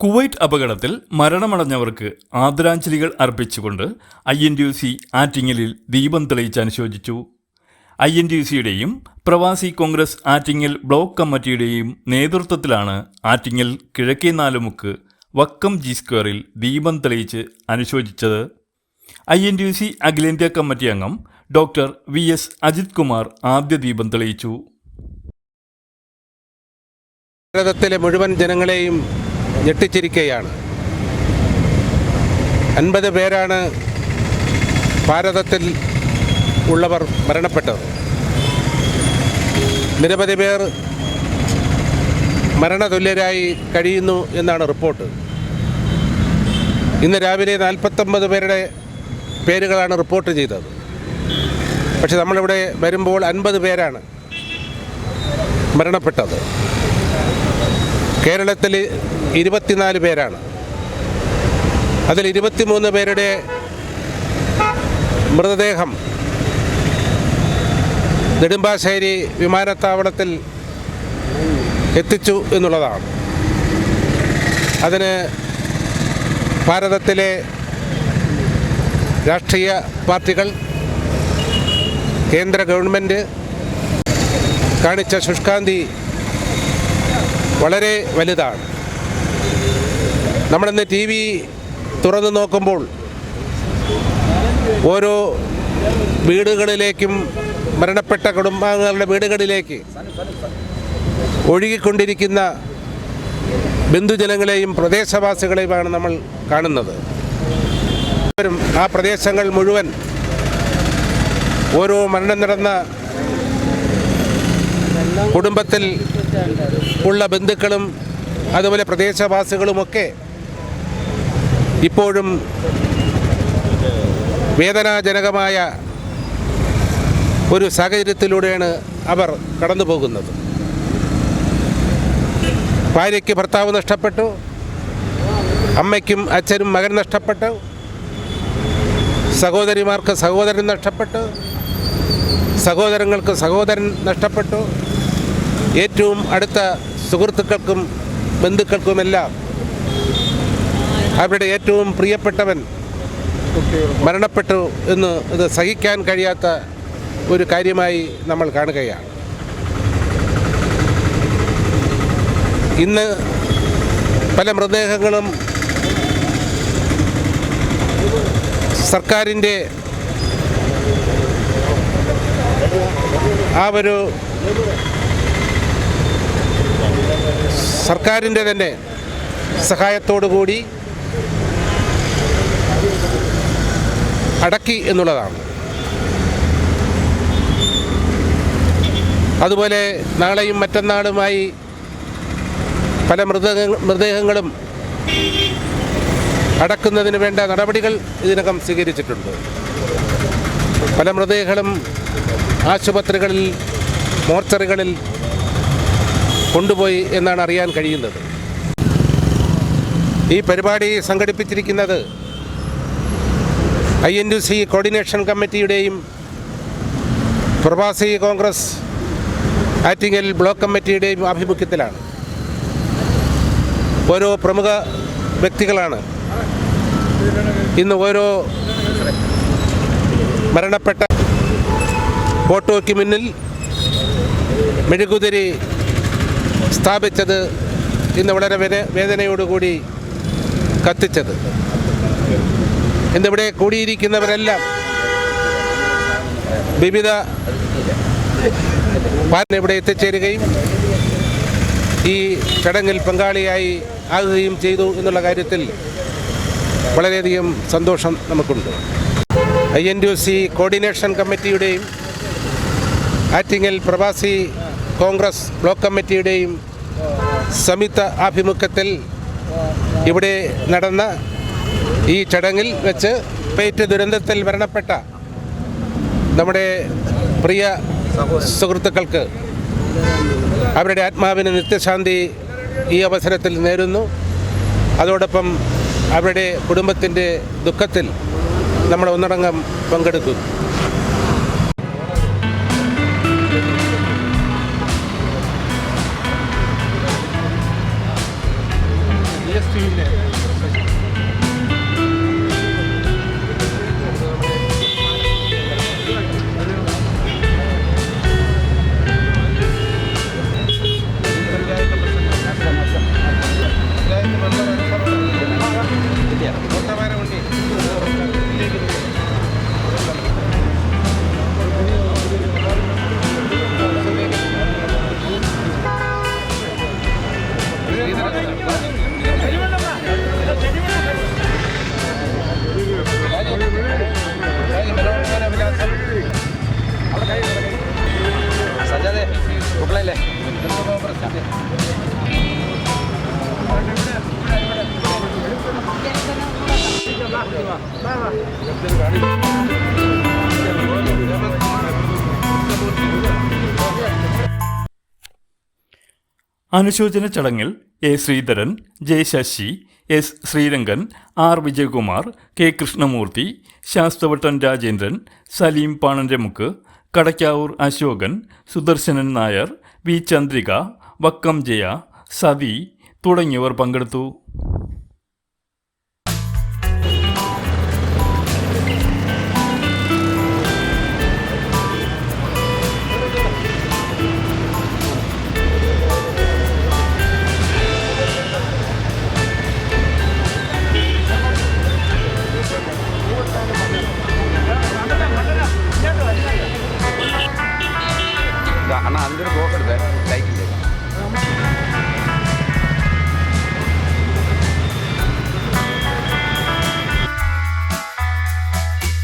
Kuwait അപകടത്തിൽ മരണമടഞ്ഞവർക്ക് ആദരാഞ്ജലികൾ അർപ്പിച്ചുകൊണ്ട് ഐ എൻ യു സി ആറ്റിങ്ങലിൽ ദീപം തെളിയിച്ച് അനുശോചിച്ചു. ഐ എൻ യു സിയുടെയും പ്രവാസി കോൺഗ്രസ് ആറ്റിങ്ങൽ ബ്ലോക്ക് കമ്മിറ്റിയുടെയും നേതൃത്വത്തിലാണ് ആറ്റിങ്ങൽ കിഴക്കേ നാലുമുക്ക് വക്കം ജി സ്ക്വയറിൽ ദീപം തെളിയിച്ച് അനുശോചിച്ചത്. ഐ എൻ യു സി അഖിലേന്ത്യാ കമ്മിറ്റി അംഗം doctor V S Ajith Kumar ആദ്യ ദീപം തെളിയിച്ചു. ഭാരതത്തിലെ മുഴുവൻ ജനങ്ങളെയും ഞെട്ടിച്ചിരിക്കുകയാണ്. അൻപത് പേരാണ് ഭാരതത്തിൽ ഉള്ളവർ മരണപ്പെട്ടത്. നിരവധി പേർ മരണതുല്യരായി കഴിയുന്നു എന്നാണ് റിപ്പോർട്ട്. ഇന്ന് രാവിലെ നാൽപ്പത്തൊമ്പത് പേരുടെ പേരുകളാണ് റിപ്പോർട്ട് ചെയ്തത്. പക്ഷെ നമ്മളിവിടെ വരുമ്പോൾ അൻപത് പേരാണ് മരണപ്പെട്ടത്. കേരളത്തിൽ ഇരുപത്തിനാല് പേരാണ്. അതിൽ ഇരുപത്തിമൂന്ന് പേരുടെ മൃതദേഹം നെടുമ്പാശ്ശേരി വിമാനത്താവളത്തിൽ എത്തിച്ചു എന്നുള്ളതാണ്. അതിന് ഭാരതത്തിലെ രാഷ്ട്രീയ പാർട്ടികൾ കേന്ദ്ര ഗവൺമെന്റ് കാണിച്ച ശുഷ്കാന്തി വളരെ വലുതാണ്. നമ്മളിന്ന് ടി വി തുറന്നു നോക്കുമ്പോൾ ഓരോ വീടുകളിലേക്കും മരണപ്പെട്ട കുടുംബാംഗങ്ങളുടെ വീടുകളിലേക്ക് ഒഴുകിക്കൊണ്ടിരിക്കുന്ന ബന്ധുജനങ്ങളെയും പ്രദേശവാസികളെയുമാണ് നമ്മൾ കാണുന്നത്. ആ പ്രദേശങ്ങൾ മുഴുവൻ ഓരോ മരണം നടന്ന കുടുംബത്തിൽ ഉള്ള ബന്ധുക്കളും അതുപോലെ പ്രദേശവാസികളുമൊക്കെ ഇപ്പോഴും വേദനാജനകമായ ഒരു സാഹചര്യത്തിലൂടെയാണ് അവർ കടന്നു പോകുന്നത്. ഭാര്യയ്ക്ക് ഭർത്താവ് നഷ്ടപ്പെട്ടു. അമ്മയ്ക്കും അച്ഛനും മകൻ നഷ്ടപ്പെട്ടു. സഹോദരിമാർക്ക് സഹോദരൻ നഷ്ടപ്പെട്ടു. സഹോദരങ്ങൾക്ക് സഹോദരൻ നഷ്ടപ്പെട്ടു. ഏറ്റവും അടുത്ത സുഹൃത്തുക്കൾക്കും ബന്ധുക്കൾക്കുമെല്ലാം അവരുടെ ഏറ്റവും പ്രിയപ്പെട്ടവൻ മരണപ്പെട്ടു എന്ന് ഇത് സഹിക്കാൻ കഴിയാത്ത ഒരു കാര്യമായി നമ്മൾ കാണുകയാണ്. ഇന്ന് പല മൃതദേഹങ്ങളും സർക്കാരിന്റെ ആ ഒരു സർക്കാരിന്റെ തന്നെ സഹായത്തോടു കൂടി അടക്കി എന്നുള്ളതാണ്. അതുപോലെ നാളെയും മറ്റന്നാളുമായി പല മൃതദേഹ മൃതദേഹങ്ങളും അടക്കുന്നതിന് വേണ്ട നടപടികൾ ഇതിനകം സ്വീകരിച്ചിട്ടുണ്ട്. പല മൃതദേഹങ്ങളും ആശുപത്രികളിൽ മോർച്ചറികളിൽ കൊണ്ടുപോയി എന്നാണ് അറിയാൻ കഴിയുന്നത്. ഈ പരിപാടി സംഘടിപ്പിച്ചിരിക്കുന്നത് I N U C coordination കമ്മിറ്റിയുടെയും Pravasi Congress Attingal block കമ്മിറ്റിയുടെയും ആഭിമുഖ്യത്തിലാണ്. ഓരോ പ്രമുഖ വ്യക്തികളാണ് ഇന്ന് ഓരോ മരണപ്പെട്ട ഫോട്ടോയ്ക്ക് മുന്നിൽ മെഴുകുതിരി സ്ഥാപിച്ചത് ഇന്ന് വളരെ വേദ- വേദനയോടുകൂടി കത്തിച്ചത്. ഇന്നിവിടെ കൂടിയിരിക്കുന്നവരെല്ലാം വിവിധ ഇവിടെ എത്തിച്ചേരുകയും ഈ ചടങ്ങിൽ പങ്കാളിയായി ആകുകയും ചെയ്തു എന്നുള്ള കാര്യത്തിൽ വളരെയധികം സന്തോഷം നമുക്കുണ്ട്. I N D C coordination കമ്മിറ്റിയുടെയും Attingal പ്രവാസി കോൺഗ്രസ് ബ്ലോക്ക് കമ്മിറ്റിയുടെയും സംയുക്ത ആഭിമുഖ്യത്തിൽ ഇവിടെ നടന്ന ഈ ചടങ്ങിൽ വെച്ച് പേറ്റ് ദുരന്തത്തിൽ മരണപ്പെട്ട നമ്മുടെ പ്രിയ സുഹൃത്തുക്കൾക്ക് അവരുടെ ആത്മാവിന് നിത്യശാന്തി ഈ അവസരത്തിൽ നേരുന്നു. അതോടൊപ്പം അവരുടെ കുടുംബത്തിന്റെ ദുഃഖത്തിൽ നമ്മൾ ഒന്നടങ്കം പങ്കെടുക്കുന്നു. അനുശോചന ചടങ്ങിൽ A Sreedharan J Sasi S Sreerangan R Vijayakumar K Krishnamurthy Sasthavattan Rajendran Saleem Pananramukku Kadakkavoor Asokan Sudarsanan Nair V Chandrika Vakkom Jaya Sathi തുടങ്ങിയവർ പങ്കെടുത്തു.